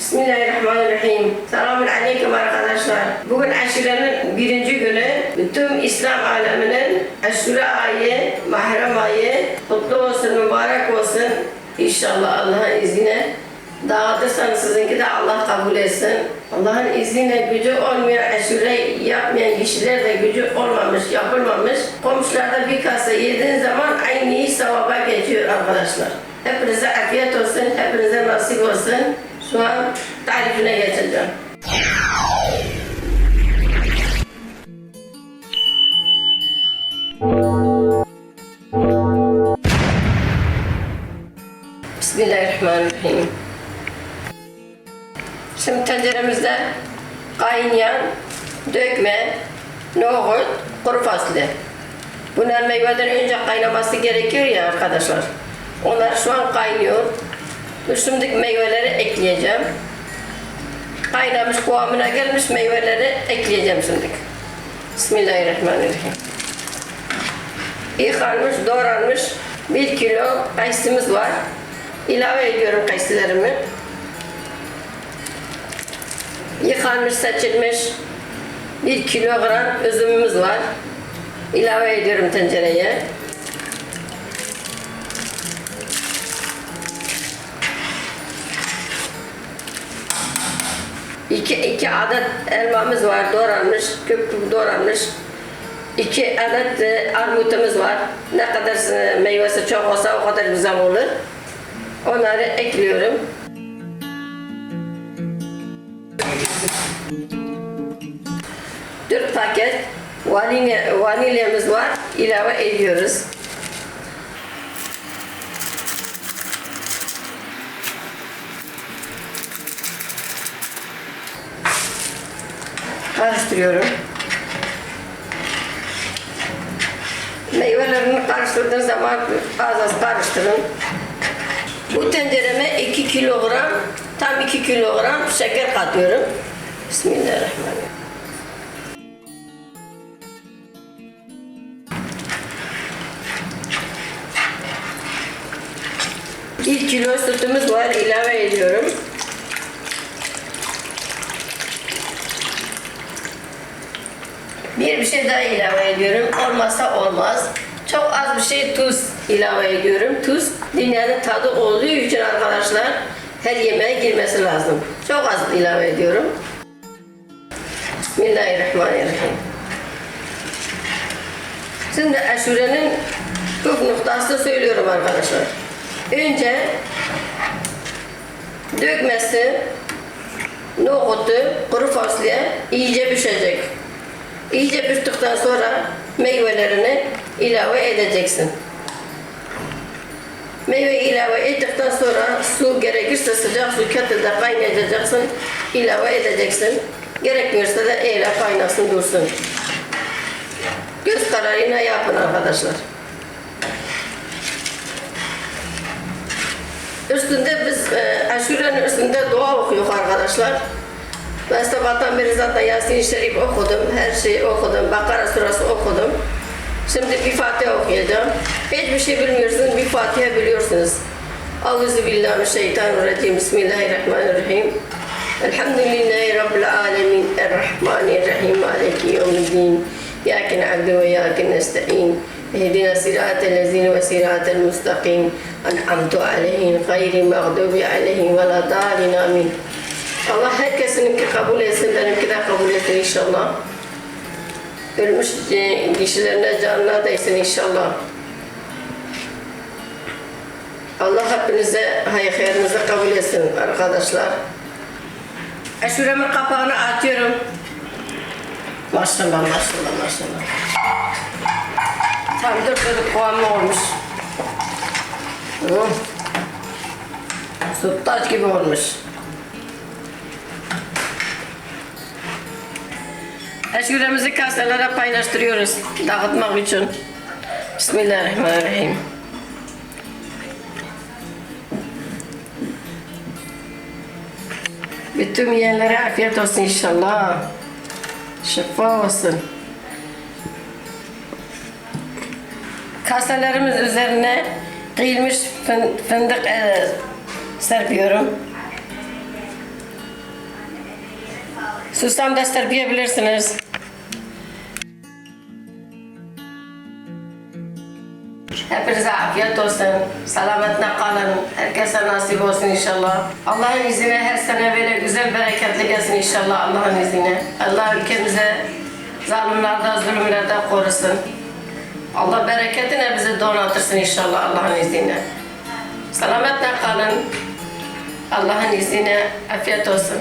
Bismillahirrahmanirrahim. Selamun aleyküm arkadaşlar. Bugün aşurenin birinci günü. Bütün İslam aleminin aşure ayı, mahrem ayı kutlu olsun, mübarek olsun. İnşallah Allah'ın izniyle dağıtırsanız sizinki de Allah kabul etsin. Allah'ın izniyle gücü olmayan aşure yapmayan kişiler de gücü olmamış, yapılmamış. Komşularda bir kasa yediğin zaman aynı sevaba geçiyor arkadaşlar. Hepinize afiyet olsun, hepinize nasip olsun. Şu an tarifine geçeceğim. Bismillahirrahmanirrahim. Şimdi tenceremizde kaynayan dökme, nohut, kuru fasulye. Bunlar meyveden önce kaynaması gerekiyor ya arkadaşlar. Onlar şu an kaynıyor. Üstümdeki meyveleri ekleyeceğim. Kaynamış kıvamına gelmiş meyveleri ekleyeceğim şimdi. Bismillahirrahmanirrahim. Yıkanmış, doğranmış bir kilo kayısımız var. İlave ediyorum kayısılarımı. Yıkanmış, seçilmiş bir kilogram üzümümüz var. İlave ediyorum tencereye. İki, iki adet elmamız var doğranmış, küp doğranmış. İki adet e, armutumuz var. Ne kadar e, meyvesi çok olsa o kadar güzel olur. Onları ekliyorum. Dört paket vanilya, vanilyamız var. ilave ediyoruz. Karıştırıyorum. Meyvelerini karıştırdığın zaman az az karıştırın. Bu tencereme 2 kilogram, tam 2 kilogram şeker katıyorum. Bismillahirrahmanirrahim. Bir kilo sütümüz var, ilave ediyorum. Bir şey daha ilave ediyorum. Olmazsa olmaz. Çok az bir şey tuz ilave ediyorum. Tuz dünyanın tadı olduğu için arkadaşlar her yemeğe girmesi lazım. Çok az ilave ediyorum. Bismillahirrahmanirrahim. Şimdi aşurenin püf noktasını söylüyorum arkadaşlar. Önce dökmesi, nohutu, kuru fasulye iyice pişecek. İyice piştikten sonra meyvelerini ilave edeceksin. Meyve ilave ettikten sonra su gerekirse sıcak su kettle'da kaynatacaksın, ilave edeceksin. Gerekmiyorsa da eyle kaynasın dursun. Göz kararıyla yapın arkadaşlar. Üstünde biz e, aşurenin üstünde dua okuyoruz arkadaşlar. Ben sabahtan beri zaten Yasin-i Şerif okudum, her şeyi okudum, Bakara surası okudum. Şimdi bir Fatiha okuyacağım. Hiçbir şey bilmiyorsunuz, bir Fatiha biliyorsunuz. Euzubillahimineşşeytanirracim. Bismillahirrahmanirrahim. Elhamdülillahi Rabbil alemin. Errahmanirrahim. Maliki yevmiddin. İyyâke na'budu ve iyyâke nesta'in. اهدنا صراط الذين وصراط المستقيم أنعمت عليهم غير المغضوب عليهم ولا الضالين آمين Allah herkesininki kabul etsin, benimki de kabul etsin inşallah. Ölmüş e, kişilerine canına değsin inşallah. Allah hepinize hayır hayrınızı kabul etsin arkadaşlar. Aşuremin kapağını atıyorum. Maşallah maşallah maşallah. Tam dört dört kıvamı olmuş. Hı. Sütlaç gibi olmuş. Aşuremizi kaselere paylaştırıyoruz dağıtmak için. Bismillahirrahmanirrahim. Bütün yiyenlere afiyet olsun inşallah. Şifa olsun. Kaselerimiz üzerine kıyılmış fın- fındık e, serpiyorum. Susam destekleyebilirsiniz. Hepinize afiyet olsun. Selametle kalın. Herkese nasip olsun inşallah. Allah'ın izniyle her sene böyle güzel bereketli gelsin inşallah Allah'ın izniyle. Allah ülkemize zalimlerden, zulümlerden korusun. Allah bereketine bizi donatırsın inşallah Allah'ın izniyle. Selametle kalın. Allah'ın izniyle afiyet olsun.